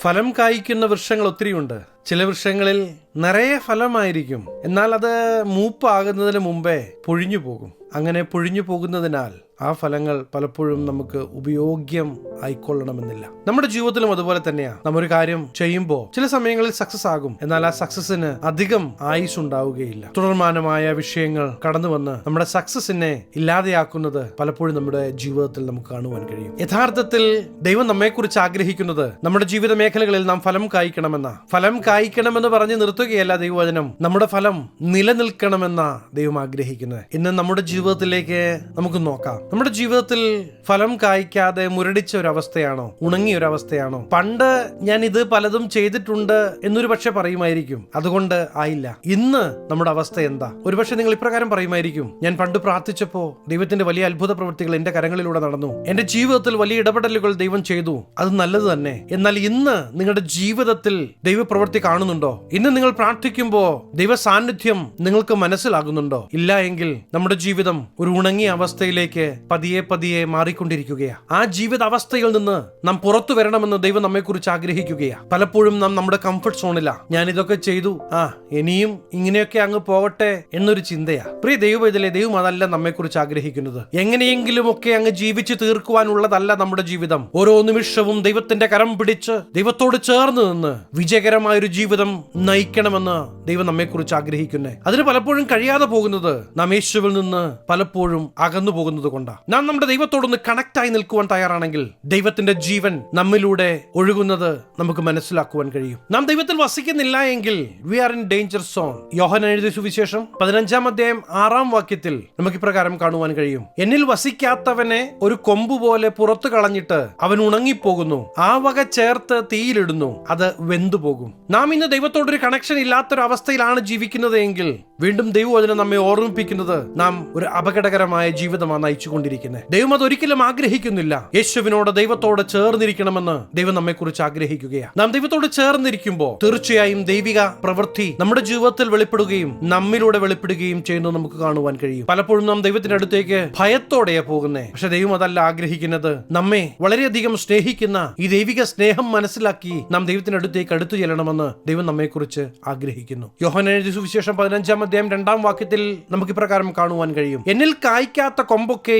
ഫലം കായ്ക്കുന്ന വൃക്ഷങ്ങൾ ഒത്തിരിയുണ്ട്. ചില വൃക്ഷങ്ങളിൽ നിറയെ ഫലമായിരിക്കും. എന്നാൽ അത് മൂപ്പാകുന്നതിന് മുമ്പേ പൊഴിഞ്ഞു പോകും അങ്ങനെ പൊഴിഞ്ഞു പോകുന്നതിനാൽ ആ ഫലങ്ങൾ പലപ്പോഴും നമുക്ക് ഉപയോഗ്യം ആയിക്കൊള്ളണമെന്നില്ല. നമ്മുടെ ജീവിതത്തിലും അതുപോലെ തന്നെയാണ് നമ്മൊരു കാര്യം ചെയ്യുമ്പോൾ ചില സമയങ്ങളിൽ സക്സസ് ആകും. എന്നാൽ ആ സക്സസിന് അധികം ആയുസ് ഉണ്ടാവുകയില്ല. തുടർമാനമായ വിഷയങ്ങൾ കടന്നു വന്ന് നമ്മുടെ സക്സസിനെ ഇല്ലാതെയാക്കുന്നത് പലപ്പോഴും നമ്മുടെ ജീവിതത്തിൽ നമുക്ക് കാണുവാൻ കഴിയും. യഥാർത്ഥത്തിൽ ദൈവം നമ്മെക്കുറിച്ച് ആഗ്രഹിക്കുന്നത് നമ്മുടെ ജീവിത മേഖലകളിൽ നാം ഫലം കായ്ക്കണമെന്ന ഫലം കായ്ക്കണമെന്ന് പറഞ്ഞ് നിർത്തുകയല്ല ദൈവവചനം. നമ്മുടെ ഫലം നിലനിൽക്കണമെന്ന ദൈവം ആഗ്രഹിക്കുന്നത്. ഇന്ന് നമ്മുടെ ജീവിതത്തിലേക്ക് നമുക്ക് നോക്കാം. നമ്മുടെ ജീവിതത്തിൽ ഫലം കായ്ക്കാതെ മുരടിച്ച ഒരവസ്ഥയാണോ ഉണങ്ങിയ ഒരവസ്ഥയാണോ പണ്ട് ഞാൻ ഇത് പലതും ചെയ്തിട്ടുണ്ട് എന്നൊരു പക്ഷെ പറയുമായിരിക്കും. അതുകൊണ്ട് ആയില്ല. ഇന്ന് നമ്മുടെ അവസ്ഥ എന്താ? ഒരുപക്ഷെ നിങ്ങൾ ഇപ്രകാരം പറയുമായിരിക്കും. ഞാൻ പണ്ട് പ്രാർത്ഥിച്ചപ്പോ ദൈവത്തിന്റെ വലിയ അത്ഭുത പ്രവൃത്തികൾ എന്റെ കരങ്ങളിലൂടെ നടന്നു. എന്റെ ജീവിതത്തിൽ വലിയ ഇടപെടലുകൾ ദൈവം ചെയ്തു. അത് നല്ലത് തന്നെ. എന്നാൽ ഇന്ന് നിങ്ങളുടെ ജീവിതത്തിൽ ദൈവപ്രവൃത്തി കാണുന്നുണ്ടോ? ഇന്ന് നിങ്ങൾ പ്രാർത്ഥിക്കുമ്പോൾ ദൈവ സാന്നിധ്യം നിങ്ങൾക്ക് മനസ്സിലാകുന്നുണ്ടോ? ഇല്ല എങ്കിൽ നമ്മുടെ ജീവിതം ഒരു ഉണങ്ങിയ അവസ്ഥയിലേക്ക് പതിയെ പതിയെ മാറിക്കൊണ്ടിരിക്കുകയാണ് ആ ജീവിത അവസ്ഥയിൽ നിന്ന് നാം പുറത്തു വരണമെന്ന് ദൈവം നമ്മെക്കുറിച്ച് ആഗ്രഹിക്കുകയാണ് പലപ്പോഴും നാം നമ്മുടെ കംഫർട്ട് സോണില്ല ഞാൻ ഇതൊക്കെ ചെയ്തു. ആ ഇനിയും ഇങ്ങനെയൊക്കെ അങ്ങ് പോവട്ടെ എന്നൊരു ചിന്തയാ. പ്രിയ ദൈവം ഇതിലെ ദൈവം അതല്ല നമ്മെക്കുറിച്ച് ആഗ്രഹിക്കുന്നത്. എങ്ങനെയെങ്കിലും ഒക്കെ അങ്ങ് ജീവിച്ചു തീർക്കുവാനുള്ളതല്ല നമ്മുടെ ജീവിതം. ഓരോ നിമിഷവും ദൈവത്തിന്റെ കരം പിടിച്ച് ദൈവത്തോട് ചേർന്ന് നിന്ന് വിജയകരമായ ഒരു ജീവിതം നയിക്കണമെന്ന് ദൈവം നമ്മെക്കുറിച്ച് ആഗ്രഹിക്കുന്നേ. അതിന് പലപ്പോഴും കഴിയാതെ പോകുന്നത് നാം നിന്ന് പലപ്പോഴും അകന്നു പോകുന്നത് കൊണ്ടാണ് നാം നമ്മുടെ ദൈവത്തോടൊന്ന് കണക്ട് ആയി നിൽക്കുവാൻ തയ്യാറാണെങ്കിൽ ദൈവത്തിന്റെ ജീവൻ നമ്മിലൂടെ ഒഴുകുന്നത് നമുക്ക് മനസ്സിലാക്കുവാൻ കഴിയും. നാം ദൈവത്തിൽ വസിക്കുന്നില്ല എങ്കിൽ we are in danger zone Yohan എഴുതിയ സുവിശേഷം പതിനഞ്ചാം അധ്യായം ആറാം വാക്യത്തിൽ നമുക്ക് ഇപ്രകാരം കാണുവാൻ കഴിയും. എന്നിൽ വസിക്കാത്തവനെ ഒരു കൊമ്പ് പോലെ പുറത്തു കളഞ്ഞിട്ട് അവൻ ഉണങ്ങിപ്പോകുന്നു. ആ വക ചേർത്ത് തീയിലിടുന്നു. അത് വെന്തു പോകും. നാം ഇന്ന് ദൈവത്തോടൊരു കണക്ഷൻ ഇല്ലാത്തൊരു അവസ്ഥയിലാണ് ജീവിക്കുന്നത് എങ്കിൽ വീണ്ടും ദൈവവചനം നമ്മെ ഓർമ്മിപ്പിക്കുന്നത് നാം ഒരു അപകടകരമായ ജീവിതമാണ് നയിച്ചുകൊണ്ടിരിക്കുന്നത് ദൈവം അത് ഒരിക്കലും ആഗ്രഹിക്കുന്നില്ല. യേശുവിനോട് ദൈവത്തോട് ചേർന്നിരിക്കണമെന്ന് ദൈവം നമ്മെ കുറിച്ച് ആഗ്രഹിക്കുകയാണ് നാം ദൈവത്തോട് ചേർന്നിരിക്കുമ്പോൾ തീർച്ചയായും ദൈവിക പ്രവൃത്തി നമ്മുടെ ജീവിതത്തിൽ വെളിപ്പെടുകയും നമ്മിലൂടെ വെളിപ്പെടുകയും ചെയ്യുന്നത് നമുക്ക് കാണുവാൻ കഴിയും. പലപ്പോഴും നാം ദൈവത്തിന്റെ അടുത്തേക്ക് ഭയത്തോടെയാ പോകുന്നേ. പക്ഷെ ദൈവം അതല്ല ആഗ്രഹിക്കുന്നത്. നമ്മെ വളരെയധികം സ്നേഹിക്കുന്ന ഈ ദൈവിക സ്നേഹം മനസ്സിലാക്കി നാം ദൈവത്തിന്റെ അടുത്തേക്ക് അടുത്തു ചെല്ലണമെന്ന് ദൈവം നമ്മെക്കുറിച്ച് ആഗ്രഹിക്കുന്നു. യോഹന സുവിശേഷം പതിനഞ്ചാം അധ്യായം രണ്ടാം വാക്യത്തിൽ നമുക്ക് ഇപ്രകാരം കാണുവാൻ കഴിയും. എന്നിൽ കായ്ക്കാത്ത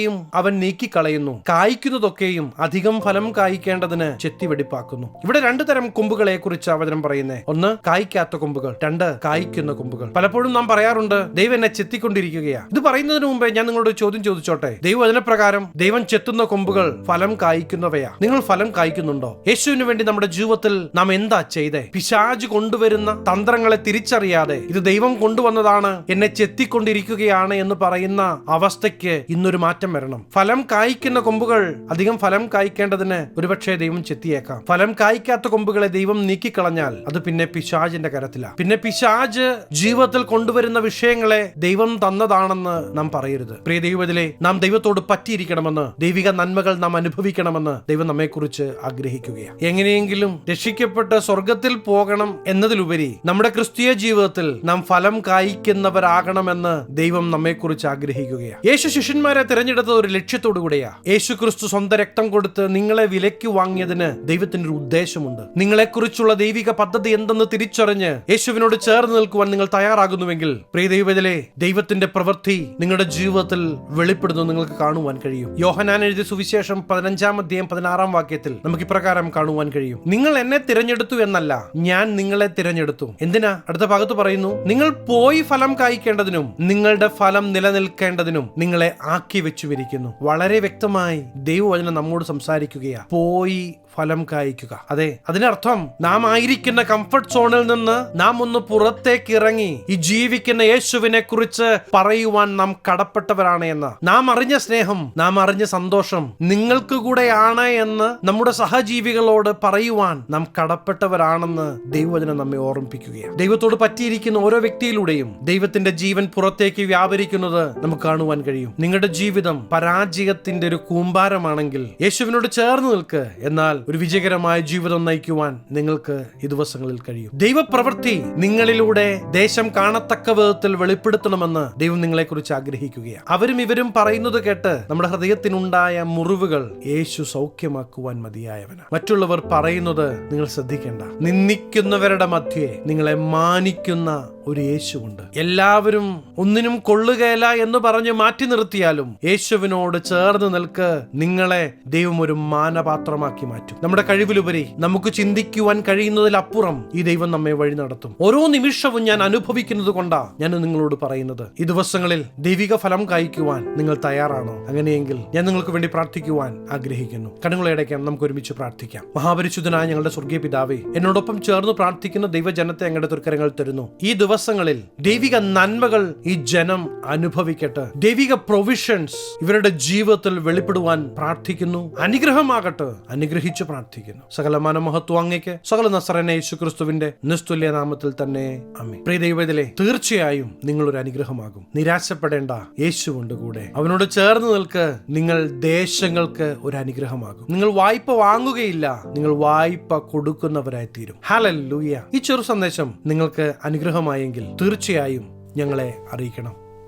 കൊമ്പൊക്കെയും അവൻ നീക്കിക്കളയുന്നു. കായ്ക്കുന്നതൊക്കെയും അധികം ഫലം കായ്ക്കേണ്ടതിന് ചെത്തിവെടിപ്പാക്കുന്നു ഇവിടെ രണ്ടു തരം കൊമ്പുകളെ കുറിച്ച് അവതരം പറയുന്നേ. ഒന്ന് കായ്ക്കാത്ത കൊമ്പുകൾ. രണ്ട് കായ്ക്കുന്ന കൊമ്പുകൾ. പലപ്പോഴും നാം പറയാറുണ്ട് ദൈവം എന്നെ ചെത്തിക്കൊണ്ടിരിക്കുകയാ. ഇത് പറയുന്നതിന് മുമ്പേ ഞാൻ നിങ്ങളോട് ചോദ്യം ചോദിച്ചോട്ടെ? ദൈവവചനപ്രകാരം ദൈവം ചെത്തുന്ന കൊമ്പുകൾ ഫലം കായ്ക്കുന്നവയാ. നിങ്ങൾ ഫലം കായ്ക്കുന്നുണ്ടോ? യേശുവിന് വേണ്ടി നമ്മുടെ ജീവിതത്തിൽ നാം എന്താ ചെയ്തേ? പിശാജ് കൊണ്ടുവരുന്ന തന്ത്രങ്ങളെ തിരിച്ചറിയാതെ ഇത് ദൈവം കൊണ്ടുവന്നതാണ് എന്നെ ചെത്തിക്കൊണ്ടിരിക്കുകയാണ് എന്ന് പറയുന്ന അവസ്ഥയ്ക്ക് ഇന്നൊരു മാറ്റം വരണം ഫലം കായ്ക്കുന്ന കൊമ്പുകൾ അധികം ഫലം കായ്ക്കേണ്ടതിന് ഒരുപക്ഷെ ദൈവം ചെത്തിയേക്കാം. ഫലം കായ്ക്കാത്ത കൊമ്പുകളെ ദൈവം നീക്കിക്കളഞ്ഞാൽ അത് പിന്നെ പിശാജിന്റെ കരത്തിലാണ് പിന്നെ പിശാജ് ജീവിതത്തിൽ കൊണ്ടുവരുന്ന വിഷയങ്ങളെ ദൈവം തന്നതാണെന്ന് നാം പറയരുത്. പ്രിയ ദൈവത്തിലെ നാം ദൈവത്തോട് പറ്റിയിരിക്കണമെന്ന് ദൈവിക നന്മകൾ നാം അനുഭവിക്കണമെന്ന് ദൈവം നമ്മെക്കുറിച്ച് ആഗ്രഹിക്കുകയാണ്. എങ്ങനെയെങ്കിലും രക്ഷിക്കപ്പെട്ട് സ്വർഗത്തിൽ പോകണം എന്നതിലുപരി നമ്മുടെ ക്രിസ്തീയ ജീവിതത്തിൽ നാം ഫലം കായ്ക്കുന്നവരാകണമെന്ന് ദൈവം നമ്മെക്കുറിച്ച് ആഗ്രഹിക്കുകയാണ്. യേശു ശിഷ്യന്മാരെ തിരഞ്ഞെടുത്തത് ഒരു ലക്ഷ്യത്തോടു കൂടെയാ. യേശു ക്രിസ്തു സ്വന്തം രക്തം കൊടുത്ത് നിങ്ങളെ വിലയ്ക്ക് വാങ്ങിയതിന് ദൈവത്തിന് ഒരു ഉദ്ദേശമുണ്ട്. നിങ്ങളെക്കുറിച്ചുള്ള ദൈവിക പദ്ധതി എന്തെന്ന് തിരിച്ചറിഞ്ഞ് യേശുവിനോട് ചേർന്ന് നിൽക്കുവാൻ നിങ്ങൾ തയ്യാറാകുന്നുവെങ്കിൽ പ്രിയ ദൈവത്തിലെ ദൈവത്തിന്റെ പ്രവൃത്തി നിങ്ങളുടെ ജീവിതത്തിൽ വെളിപ്പെടുന്നു നിങ്ങൾക്ക് കാണുവാൻ കഴിയും. യോഹനാൻ എഴുതിയ സുവിശേഷം പതിനഞ്ചാം അധ്യായം പതിനാറാം വാക്യത്തിൽ നമുക്ക് ഇപ്രകാരം കാണുവാൻ കഴിയും. നിങ്ങൾ എന്നെ തിരഞ്ഞെടുത്തു എന്നല്ല ഞാൻ നിങ്ങളെ തിരഞ്ഞെടുത്തു. എന്തിനാ? അടുത്ത ഭാഗത്ത് പറയുന്നു നിങ്ങൾ പോയി ഫലം കായ്ക്കേണ്ടതിനും നിങ്ങളുടെ ഫലം നിലനിൽക്കേണ്ടതിനും നിങ്ങളെ ആക്കി വെച്ചുവിരിക്കുന്നു വളരെ വ്യക്തമായി ദൈവവചനം നമ്മോട് സംസാരിക്കുകയാണ് പോയി ഫലം കായ്ക്കുക. അതെ അതിനർത്ഥം നാം ആയിരിക്കുന്ന കംഫർട്ട് സോണിൽ നിന്ന് നാം ഒന്ന് പുറത്തേക്ക് ഇറങ്ങി ഈ ജീവിക്കുന്ന യേശുവിനെ കുറിച്ച് പറയുവാൻ നാം കടപ്പെട്ടവരാണ് എന്ന്. നാം അറിഞ്ഞ സ്നേഹം നാം അറിഞ്ഞ സന്തോഷം നിങ്ങൾക്ക് കൂടെയാണ് എന്ന് നമ്മുടെ സഹജീവികളോട് പറയുവാൻ നാം കടപ്പെട്ടവരാണെന്ന് ദൈവവചനം നമ്മെ ഓർമ്മിപ്പിക്കുകയാണ്. ദൈവത്തോട് പറ്റിയിരിക്കുന്ന ഓരോ വ്യക്തിയിലൂടെയും ദൈവത്തിന്റെ ജീവൻ പുറത്തേക്ക് വ്യാപരിക്കുന്നത് നമുക്ക് കാണുവാൻ കഴിയും. നിങ്ങളുടെ ജീവിതം പരാജയത്തിന്റെ ഒരു കൂമ്പാരമാണെങ്കിൽ യേശുവിനോട് ചേർന്ന് നിൽക്ക്. എന്നാൽ ഒരു വിജയകരമായ ജീവിതം നയിക്കുവാൻ നിങ്ങൾക്ക് ഈ ദിവസങ്ങളിൽ കഴിയും. ദൈവപ്രവൃത്തി നിങ്ങളിലൂടെ ദേശം കാണത്തക്ക വിധത്തിൽ വെളിപ്പെടുത്തണമെന്ന് ദൈവം നിങ്ങളെക്കുറിച്ച് ആഗ്രഹിക്കുകയാണ്. അവരും ഇവരും പറയുന്നത് കേട്ട് നമ്മുടെ ഹൃദയത്തിനുണ്ടായ മുറിവുകൾ യേശു സൗഖ്യമാക്കുവാൻ മതിയായവനാണ്. മറ്റുള്ളവർ പറയുന്നത് നിങ്ങൾ ശ്രദ്ധിക്കേണ്ട. നിന്ദിക്കുന്നവരുടെ മധ്യേ നിങ്ങളെ മാനിക്കുന്ന ഒരു യേശുവുണ്ട്. എല്ലാവരും ഒന്നിനും കൊള്ളുകയില്ല എന്ന് പറഞ്ഞ് മാറ്റി നിർത്തിയാലും യേശുവിനോട് ചേർന്ന് നിൽക്ക് നിങ്ങളെ ദൈവം ഒരു മാനപാത്രമാക്കി മാറ്റും. നമ്മുടെ കഴിവിലുപരി നമുക്ക് ചിന്തിക്കുവാൻ കഴിയുന്നതിലപ്പുറം ഈ ദൈവം നമ്മെ വഴി നടത്തും. ഓരോ നിമിഷവും ഞാൻ അനുഭവിക്കുന്നത് കൊണ്ടാ ഞാൻ നിങ്ങളോട് പറയുന്നത്. ഈ ദിവസങ്ങളിൽ ദൈവിക ഫലം കായ്ക്കുവാൻ നിങ്ങൾ തയ്യാറാണോ? അങ്ങനെയെങ്കിൽ ഞാൻ നിങ്ങൾക്ക് വേണ്ടി പ്രാർത്ഥിക്കുവാൻ ആഗ്രഹിക്കുന്നു. കണ്ണുകളെ അടയ്ക്കാം നമുക്ക് ഒരുമിച്ച് പ്രാർത്ഥിക്കാം. മഹാപരിശുദ്ധനായ ഞങ്ങളുടെ സ്വർഗീയ പിതാവേ എന്നോടൊപ്പം ചേർന്ന് പ്രാർത്ഥിക്കുന്ന ദൈവജനത്തെ ഞങ്ങളുടെ തുർക്കരങ്ങൾ തരുന്നു. ഈ ദിവസങ്ങളിൽ ദൈവിക നന്മകൾ ഈ ജനം അനുഭവിക്കട്ടെ. ദൈവിക പ്രൊവിഷൻസ് ഇവരുടെ ജീവിതത്തിൽ വെളിപ്പെടുവാൻ പ്രാർത്ഥിക്കുന്നു. അനുഗ്രഹമാകട്ടെ. അനുഗ്രഹിച്ച് പ്രാർത്ഥിക്കുന്നു. സകല മനമഹത്വം അങ്ങയ്ക്ക് സകല നസറനെ യേശു ക്രിസ്തുവിന്റെ നിസ്തുല്യ നാമത്തിൽ തന്നെ അമ്മി പ്രിയ ദൈവത്തിലെ തീർച്ചയായും നിങ്ങളൊരു അനുഗ്രഹമാകും. നിരാശപ്പെടേണ്ട യേശുവുണ്ട് കൂടെ. അവനോട് ചേർന്ന് നിൽക്ക്. നിങ്ങൾ ദേശങ്ങൾക്ക് ഒരു അനുഗ്രഹമാകും. നിങ്ങൾ വായ്പ വാങ്ങുകയില്ല. നിങ്ങൾ വായ്പ കൊടുക്കുന്നവരായി തീരും ഹലൂയ ഈ ചെറു സന്ദേശം നിങ്ങൾക്ക് അനുഗ്രഹമായെങ്കിൽ തീർച്ചയായും ഞങ്ങളെ അറിയിക്കണം.